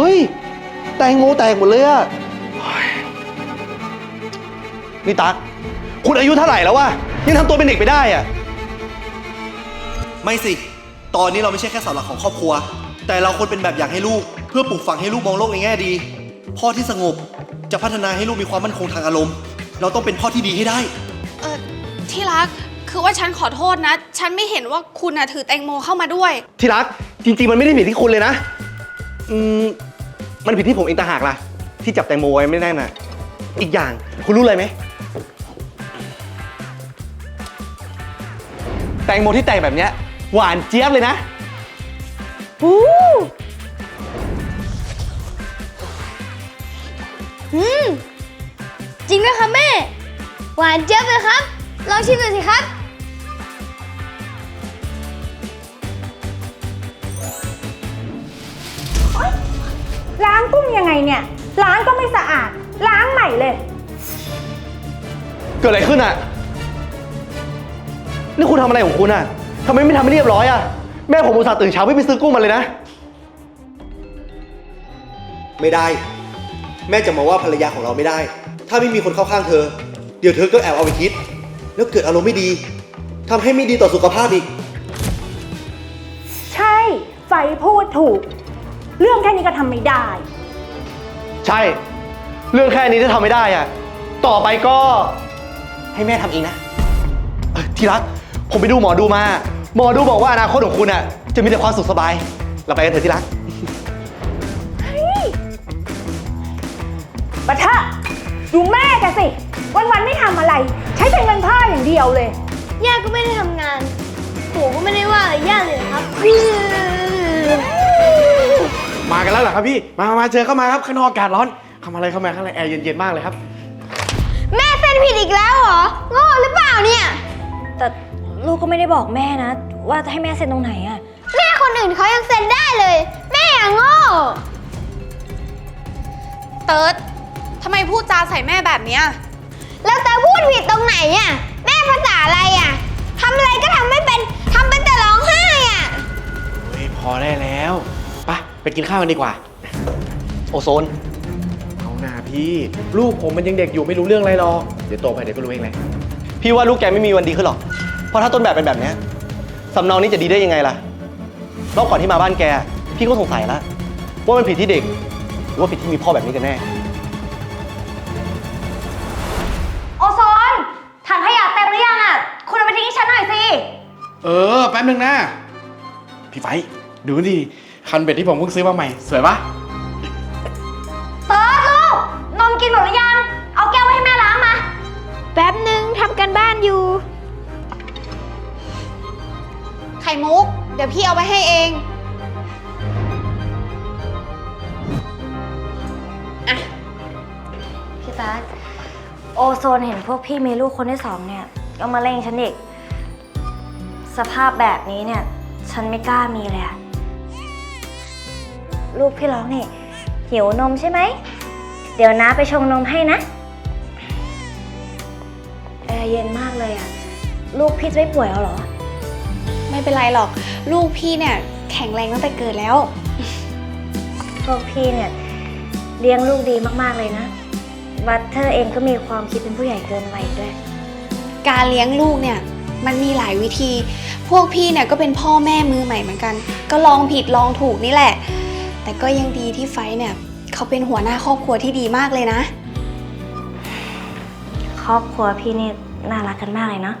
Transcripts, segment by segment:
ฮ้ย แตงโมแตกหมดเลยอะเฮ้ยนี่ตั๊กคุณอายุเท่าไหร่แล้ววะยังทำตัวเป็นเด็กไปได้อะไม่สิ ตอนนี้เราไม่ใช่แค่เสาหลักของครอบครัว แต่เราควรเป็นแบบอย่างให้ลูก เพื่อปลูกฝังให้ลูกมองโลกในแง่ดี พ่อที่สงบจะพัฒนาให้ลูกมีความมั่นคงทางอารมณ์ เราต้องเป็นพ่อที่ดีให้ได้ เออที่รักคือว่าฉันขอโทษนะ ฉันไม่เห็นว่าคุณน่ะถือแตงโมเข้ามาด้วย ที่รัก จริง ๆ มันไม่ได้ผิดที่คุณเลยนะ อืม มันผิดที่ผมเองต่างหากล่ะ ที่จับแตงโมไว้ไม่ได้น่ะอีกอย่างคุณรู้อะไรไหม แตงโมที่แต่งแบบเนี้ยหวานเจี๊ยบเลยนะอืม จริงด้วยครับแม่ หวานเจี๊ยบเลยครับ ลองชิมหน่อยสิครับ ล้างกุ้งยังไงเนี่ย ล้างก็ไม่สะอาด ล้างใหม่เลย เกิดอะไรขึ้นอะนี่คุณทำอะไรของคุณอะทำไมไม่ทำให้เรียบร้อยอะแม่ผมอุตส่าห์ตื่นเช้าเพื่อไปซื้อกุ้งมาเลยนะ ไม่ได้ แม่จะมาว่าภรรยาของเราไม่ได้ ถ้าไม่มีคนเข้าข้างเธอ เดี๋ยวเธอก็แอบเอาไปคิด แล้วเกิดอารมณ์ไม่ดีทำให้ไม่ดีต่อสุขภาพอีก ใช่ ไฟพูดถูก เรื่องแค่นี้ก็ทำไม่ได้ ใช่ เรื่องแค่นี้ถ้าทำไม่ได้อะต่อไปก็ให้แม่ทำเองนะเอ้ยที่รัก ผมไปดูหมอดูมา หมอดูบอกว่าอนาคตของคุณอะ จะมีแต่ความสุขสบาย เราไปกันเถอะที่รัก ปะทะดูแม่แกันสิ วันๆไม่ทำอะไร ใช้แต่เงินพ่ออย่างเดียวเลย ย่าก็ไม่ได้ทำงาน ปู่ก็ไม่ได้ว่าอะไรย่าเลยนะครับ มากันแล้วเหรอครับพี่ มามามาเจอเข้ามาครับข้างนอกอากาศร้อนเข้ามาเลยเข้ามาข้างในแอร์เย็นๆมากเลยครับ แม่เส้นผิดอีกแล้วเหรอโง่หรือเปล่าเนี่ยแต่ลูกก็ไม่ได้บอกแม่นะ ว่าจะให้แม่เซ็นตรงไหนอะแม่คนอื่นเขายังเซ็นได้เลย แม่อะโง่เติร์ดทำไมพูดจาใส่แม่แบบเนี้ยแล้วแต่พูดผิดตรงไหนอะแม่ภาษาอะไรอะทำอะไรก็ทำไม่เป็นทำเป็นแต่ร้องไห้อะ เฮ้ยพอได้แล้ว ไปไปกินข้าวกันดีกว่า โอโซน เอาหน้าพี่ ลูกผมมันยังเด็กอยู่ไม่รู้เรื่องอะไรหรอก เดี๋ยวโตไปเดี๋ยวก็รู้เองแหละพี่ว่าลูกแกไม่มีวันดีขึ้นหรอก เพราะถ้าต้นแบบเป็นแบบเนี้ยสำเนานี้จะดีได้ยังไงล่ะ รอบก่อนที่มาบ้านแก พี่ก็สงสัยแล้วว่ามันผิดที่เด็ก หรือว่าผิดที่มีพ่อแบบนี้กันแน่ โอโซน ถังขยะเต็มหรือยังอะคุณเอาไปทิ้งให้ฉันหน่อยสิ เออ แป๊บนึงนะ พี่ไฟดูดิ คันเบ็ดที่ผมเพิ่งซื้อมาใหม่ สวยปะเติร์ดลูก นมกินหมดหรือยัง เอาแก้วไว้ให้แม่ล้างมา แป๊บหนึ่งทำกันบ้านอยู่ ไข่มุก เดี๋ยวพี่เอาไปให้เองพี่ตั๊กโอโซนเห็นพวกพี่มีลูกคนที่สองเนี่ยก็มาเล่งฉันอีก สภาพแบบนี้เนี่ย ฉันไม่กล้ามีเลยอะ ลูกพี่ร้องนี่หิวนมใช่ไหม เดี๋ยวน้าไปชงนมให้นะแอร์เย็นมากเลยอะลูกพี่จะไม่ป่วยเอาเหรอ ไม่เป็นไรหรอก ลูกพี่เนี่ย แข็งแรงตั้งแต่เกิดแล้ว พวกพี่เนี่ยเลี้ยงลูกดีมากๆเลยนะ บัตเทอร์เองก็มีความคิดเป็นผู้ใหญ่เกินวัยด้วย การเลี้ยงลูกเนี่ย มันมีหลายวิธี พวกพี่เนี่ยก็เป็นพ่อแม่มือใหม่เหมือนกัน ก็ลองผิดลองถูกนี่แหละ แต่ก็ยังดีที่ไฟท์เนี่ย เขาเป็นหัวหน้าครอบครัวที่ดีมากเลยนะ ครอบครัวพี่นี่น่ารักกันมากเลยเนาะ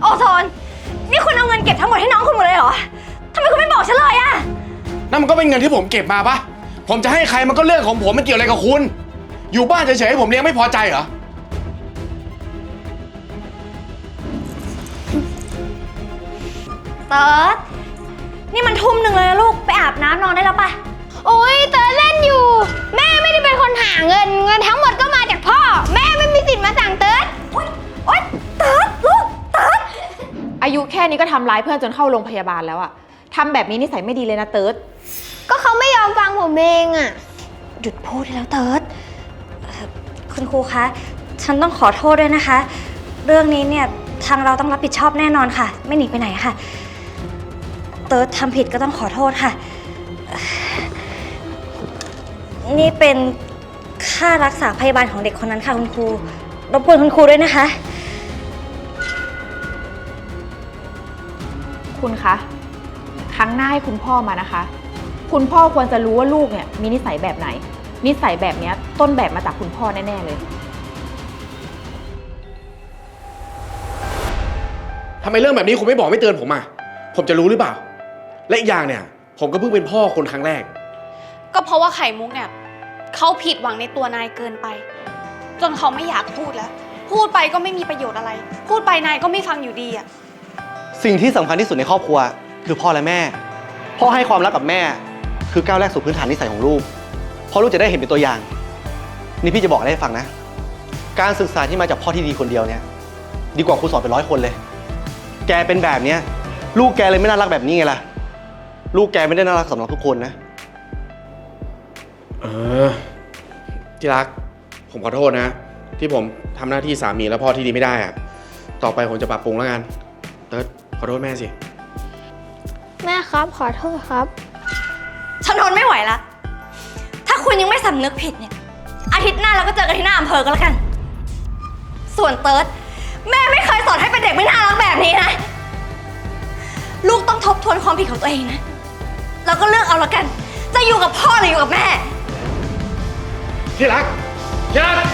โอโซน นี่คุณเอาเงินเก็บทั้งหมดให้น้องคุณหมดเลยเหรอทำไมคุณไม่บอกฉันเลยอะนั่นมันก็เป็นเงินที่ผมเก็บมาปะผมจะให้ใครมันก็เรื่องของผมมันเกี่ยวอะไรกับคุณ อยู่บ้านเฉยๆให้ผมเลี้ยงไม่พอใจเหรอ เติร์ด นี่มันทุ่มหนึ่งเลยนะลูก ไปอาบน้ำนอนได้แล้วปะโอ้ยเต๋อเล่นอยู่ แม่ไม่ได้เป็นคนหาเงิน เงินทั้งหมดก็มาจากพ่อ แม่ไม่มีสิทธิ์มาสั่งเติร์ดโอ๊ยโอ๊ยเติร์ดลูกเติร์ดอายุแค่นี้ก็ทำร้ายเพื่อนจนเข้าโรงพยาบาลแล้วอะทำแบบนี้นิสัยไม่ดีเลยนะเติร์ดก็เขาไม่ยอมฟังผมเองอะหยุดพูดได้แล้วเติร์ดเอ่อคุณครูคะ ฉันต้องขอโทษด้วยนะคะ เรื่องนี้เนี่ยทางเราต้องรับผิดชอบแน่นอนค่ะ ไม่หนีไปไหนค่ะ เติร์ดทำผิดก็ต้องขอโทษค่ะเอ่อนี่เป็นค่ารักษาพยาบาลของเด็กคนนั้นค่ะคุณครู รบกวนคุณครูด้วยนะคะ คุณคะ ครั้งหน้าให้คุณพ่อมานะคะ คุณพ่อควรจะรู้ว่าลูกเนี่ยมีนิสัยแบบไหน นิสัยแบบเนี้ยต้นแบบมาจากคุณพ่อแน่ๆเลย ทำไมเรื่องแบบนี้คุณไม่บอกไม่เตือนผมอะ ผมจะรู้หรือเปล่า และอีกอย่างเนี่ย ผมก็เพิ่งเป็นพ่อคนครั้งแรก ก็เพราะว่าไข่มุกเนี่ยเขาผิดหวังในตัวนายเกินไป จนเขาไม่อยากพูดแล้ว พูดไปก็ไม่มีประโยชน์อะไร พูดไปนายก็ไม่ฟังอยู่ดีอะสิ่งที่สำคัญที่สุดในครอบครัว คือพ่อและแม่ พ่อให้ความรักกับแม่ คือก้าวแรกสู่พื้นฐานนิสัยของลูกเพราะลูกจะได้เห็นเป็นตัวอย่าง นี่พี่จะบอกอะไรให้ฟังนะ การศึกษาที่มาจากพ่อที่ดีคนเดียวเนี่ย ดีกว่าครูสอนเป็นร้อยคนเลย แกเป็นแบบเนี้ย ลูกแกเลยไม่น่ารักแบบนี้ไงล่ะ ลูกแกไม่ได้น่ารักสำหรับทุกคนนะ เออที่รัก ผมขอโทษนะ ที่ผมทำหน้าที่สามีและพ่อที่ดีไม่ได้อะต่อไปผมจะปรับปรุงแล้วกัน เติร์ดขอโทษแม่สิ แม่ครับขอโทษครับ ฉันทนไม่ไหวละ ถ้าคุณยังไม่สำนึกผิดเนี่ย อาทิตย์หน้าเราก็เจอกันที่หน้าอำเภอก็แล้วกัน ส่วนเติร์ดแม่ไม่เคยสอนให้เป็นเด็กไม่น่ารักแบบนี้นะ ลูกต้องทบทวนความผิดของตัวเองนะ เราก็เลือกเอาละกัน จะอยู่กับพ่อหรืออยู่กับแม่ ที่รักที่รัก